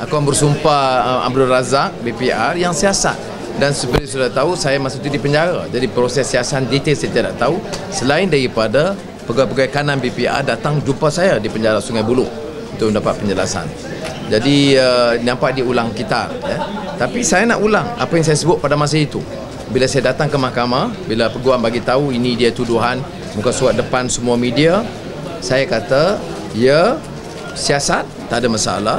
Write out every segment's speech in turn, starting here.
Pengkuan Bersumpah uh, Abdul Razak BPR yang siasat. Dan seperti sudah tahu saya masa itu di penjara. Jadi proses siasat detail saya tidak tahu. Selain daripada pegawai-pegawai kanan BPR datang jumpa saya di penjara Sungai Buloh untuk mendapat penjelasan. Jadi uh, nampak diulang kita ya. tapi saya nak ulang apa yang saya sebut pada masa itu. Bila saya datang ke mahkamah bila peguam bagi tahu ini dia tuduhan muka surat depan semua media saya kata ya siasat tak ada masalah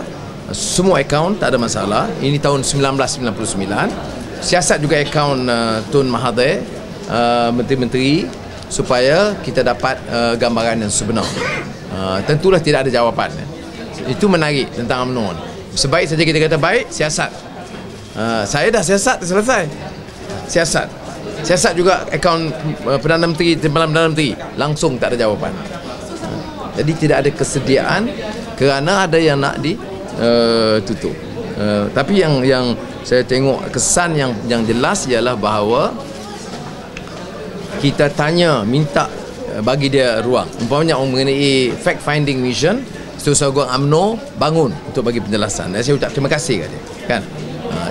semua akaun tak ada masalah. Ini tahun 1999 siasat juga akaun uh, Tun Mahathir uh, menteri-menteri supaya kita dapat uh, gambaran yang sebenar. Uh, tentulah tidak ada jawapan itu menarik tentang UMNO sebaik saja kita kata baik siasat. Uh, saya dah siasat selesai. Siasat. Siasat juga akaun uh, Perdana Menteri Timbalan Perdana Menteri. Langsung tak ada jawapan. Uh, jadi tidak ada kesediaan kerana ada yang nak ditutup uh, uh, tapi yang yang saya tengok kesan yang yang jelas ialah bahawa kita tanya minta eh, bagi dia ruang. Umpamanya mengenai fact finding mission Setiausaha Agung UMNO bangun untuk bagi penjelasan. Dan saya ucap terima kasih kat dia kan?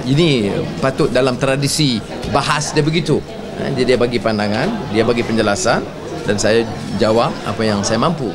Ini patut dalam tradisi bahas dia begitu. Dia, dia bagi pandangan dia bagi penjelasan dan saya jawab apa yang saya mampu